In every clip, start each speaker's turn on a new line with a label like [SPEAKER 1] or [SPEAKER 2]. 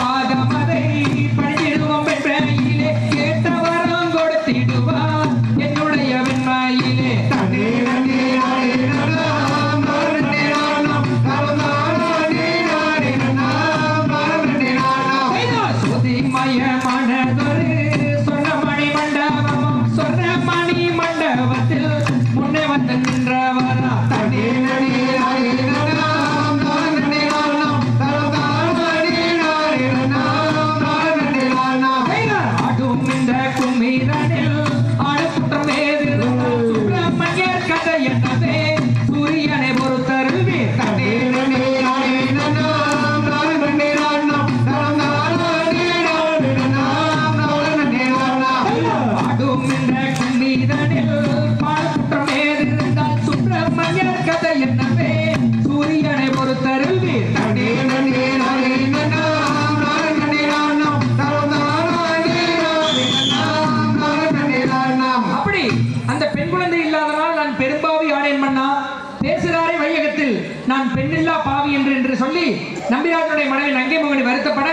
[SPEAKER 1] பரமசிவன் அதை சுப்பிரமணியர் கதை என்னவே சூரியனை பொறுத்தருவே தடே அப்படி அந்த பெண் குழந்தை இல்லாதனால் நான் பெரும்பாவி ஆனேன் மன்னா. பேசுகிறாரே வையகத்தில் நான் பெண்ணில்லா பாவி என்று என்று சொல்லி நம்பிராஜனுடைய மனைவி நங்கை மகனை வருத்தப்பட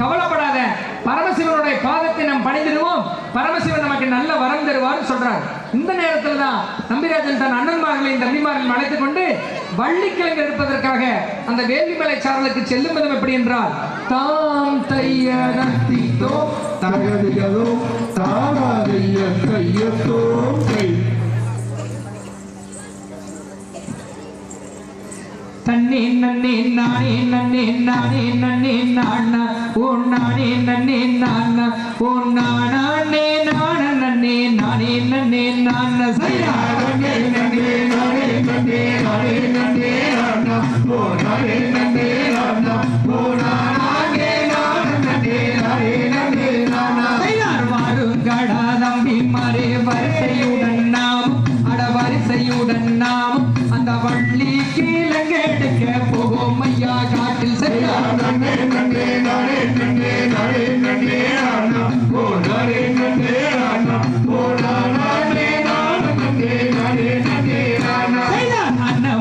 [SPEAKER 1] கவலைப்படாத. பரமசிவனுடைய பாதத்தை நாம் பணிந்திடுவோம் பரமசிவன் நமக்கு நல்ல வரம் தருவார்னு சொல்றார். இந்த நேரத்தில் தான் நம்பிராஜன் தன் அண்ணன்மார்களையும் தம்பிமார்களையும் அழைத்துக் கொண்டு வள்ளிக்கிழங்கு எடுப்பதற்காக அந்த வேள்விமலை சாரலுக்கு செல்லும் விதம் எப்படி என்றால் தாம் தையோ நத்தித்தோ
[SPEAKER 2] தகதியதோ தாராதைய கையத்தோ
[SPEAKER 1] தன்னே நன்னே நானே நன்னே நானே நன்னே நானா. ஓ நானே நன்னே நானா. ஓ நானே நான. நானே நன்னே நான சரியா
[SPEAKER 2] நன்னே நன்னே நானே நன்னே நானே நன்னே நானா ஓ நானே நன்னே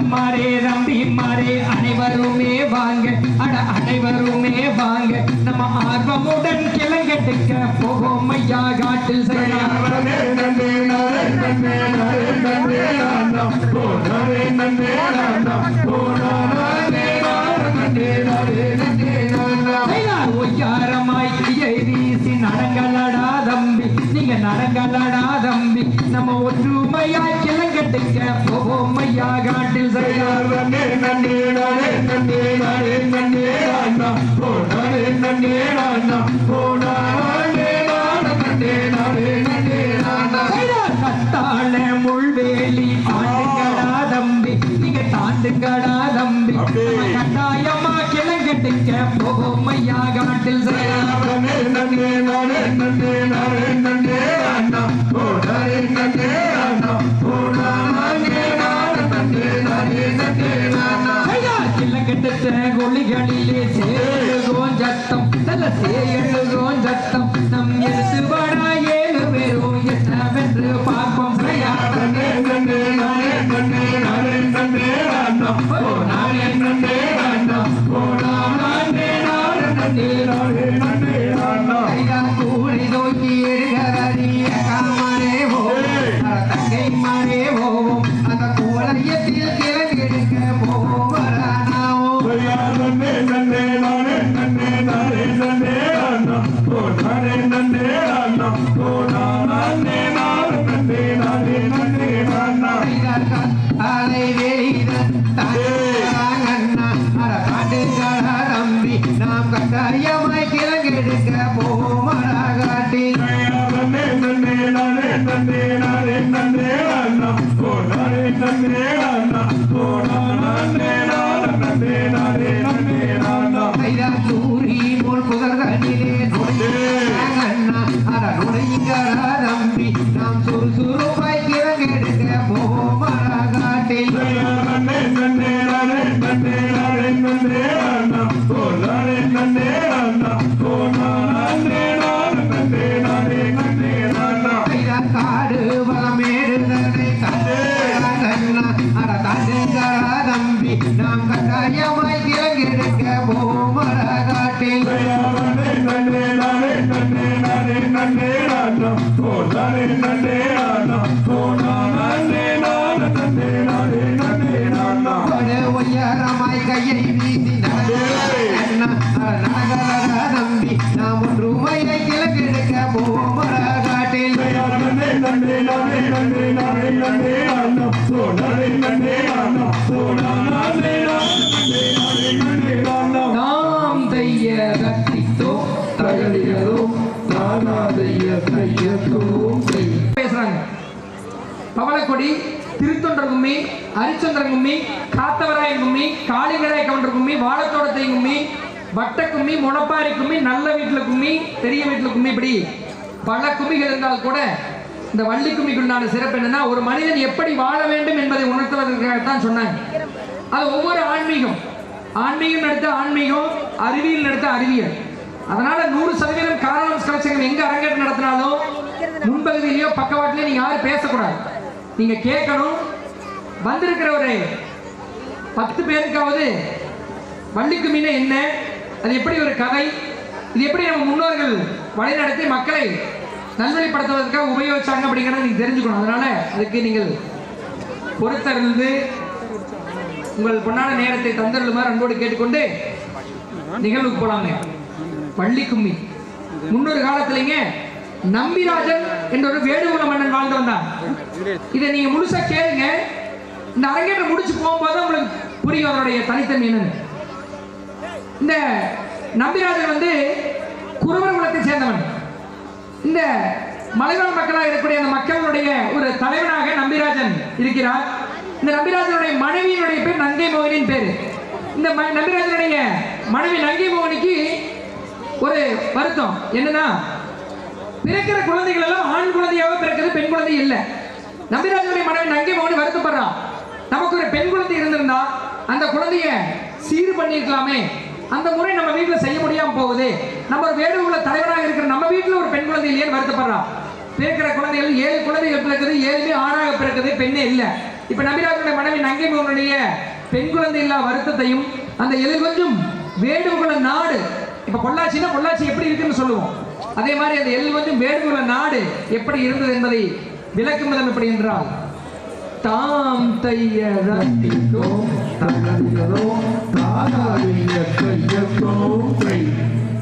[SPEAKER 1] அம்மாரே அண்ணம்மாரே தம்பிமாரே அனைவருமே வாங்க. அட அனைவருமே வாங்க. நம்ம ஆர்வமுடன் கிளங்கெடுக்க போகும் ஐயா காட்டில் செய்தார் ஒய்யாரமாய் வீசி நடங்களடா தம்பி. நீங்க நடங்களடா தம்பி. நம்ம ஒற்றுமையாய் கிளங்கெடுக்க போகும் ஐயா காட்டில் செய்தார்
[SPEAKER 2] நன்னே நன்னே நானே நன்னே நானே நன்னே நானா நன்னே
[SPEAKER 1] கிழங்கெடுத்த கொள்ளிகளிலே சேழுகோம் சத்தம். நல்ல சேழுகோம் சத்தம். நம் எழுத்து
[SPEAKER 2] பாடாய் நானே நானே நன்னே நானே நன்னே அண்ணா
[SPEAKER 1] ஐயா சூரி போல் புதர்களிலே நாம் தைய கத்தித்தோ
[SPEAKER 2] தகடியதோ நானாதைய கையத்தோம்
[SPEAKER 1] பேசுறாங்க. பவளக்கொடி திருத்தொண்டர் கும்மி ஹரிச்சந்திரன் கும்மி காத்தவராயன் கும்மி காளிங்கராய கவுண்டர் கும்மி வாழத்தோடத்தை கும்மி வட்ட கும்மி முளப்பாரி கும்மி நல்ல வீட்டுல கும்மி பெரிய வீட்டுல கும்மி இப்படி பல கும்மிகள் இருந்தால் கூட இந்த வள்ளி கும்மிக்குண்டான சிறப்பு என்னன்னா ஒரு மனிதன் எப்படி வாழ வேண்டும் என்பதை உணர்த்துவதற்காகத்தான் சொன்னாங்க. அது ஒவ்வொரு ஆன்மீகம். ஆன்மீகம் எடுத்த ஆன்மீகம் அறிவியல் எடுத்த அறிவியல். அதனால நூறு சதவீதம் காரணம் கலைச்சங்கம் எங்க அரங்கேற்றம் நடத்தினாலும் முன்பகுதியிலயோ பக்கவாட்டிலயோ நீங்க யாரும் பேசக்கூடாது. நீங்க கேட்கணும். வந்திருக்கிற ஒரு பத்து பேருக்காவது வள்ளிக்கு மீன என்ன? அது எப்படி ஒரு கதை? இது எப்படி நம்ம முன்னோர்கள் வழிநடத்தி மக்களை நல்வழிப்படுத்துவதற்காக உபயோகிச்சாங்க அப்படிங்கிறத நீங்க தெரிஞ்சுக்கணும். அதனால அதுக்கு நீங்கள் பொறுத்தறிந்து உங்கள் பொன்னான நேரத்தை தந்தருமாறு அன்போடு கேட்டுக்கொண்டு நிகழ்வுக்கு போலாங்க பள்ளி கும்மி. முன்னொரு காலத்திலேங்க நம்பிராஜன் என்ற ஒரு வேடுகுல மன்னன் வாழ்ந்து வந்தான். இதை நீங்க முழுசா கேளுங்க. இந்த அரங்கேற்றம் முடிச்சு போகும்போது உங்களுக்கு புரியும் அவருடைய தனித்தன்மை என்னன்னு. இந்த நம்பிராஜன் வந்து குருவர் குலத்தை சேர்ந்தவன். இந்த மலைவாழ் மக்களாக இருக்கக்கூடிய அந்த மக்களுடைய ஒரு தலைவனாக நம்பிராஜன் இருக்கிறார். இந்த நம்பிராஜனுடைய மனைவியினுடைய பேர் நங்கை மோகனின் பேர். இந்த ம- நம்பிராஜனுடைய மனைவி நங்கை மோகனுக்கு ஒரு வருத்தம். என்னன்னா பிறக்கிற குழந்தைகள் எல்லாம் ஆண் குழந்தையாக பிறக்கிறது பெண் குழந்தை இல்லை. நம்பிராஜனுடைய மனைவி நங்கை மோகன் வருத்தப்படுறான் நமக்கு ஒரு பெண் குழந்தை இருந்திருந்தா அந்த குழந்தைய சீர் பண்ணியிருக்கலாமே. அந்த முறை நம்ம வீட்டில் செய்ய முடியாமல் போகுது. நம்ம ஒரு வேடு உள்ள தலைவராக இருக்கிற நம்ம வீட்டில் ஒரு பெண் குழந்தை இல்லையேன்னு வருத்தப்படுறான் பிறக்கிற குழந்தைகள் ஏழு குழந்தைகள் பிறக்குது ஏழுமே ஆணாக பிறக்குது பெண்ணே இல்லை. இப்போ நபிராஜனுடைய மனைவி நங்கை மோகனுடைய பெண் குழந்தை இல்லா வருத்தத்தையும் அந்த எதிர் கொஞ்சம் வேடுகுல நாடு இப்போ பொள்ளாச்சின்னா பொள்ளாச்சி எப்படி இருக்குன்னு சொல்லுவோம். அதே மாதிரி அந்த எல் கொஞ்சம் வேடுகுல நாடு எப்படி இருந்தது என்பதை விளக்கும் விதம் எப்படி என்றால் தாம் I
[SPEAKER 2] know the echo, echo, echo,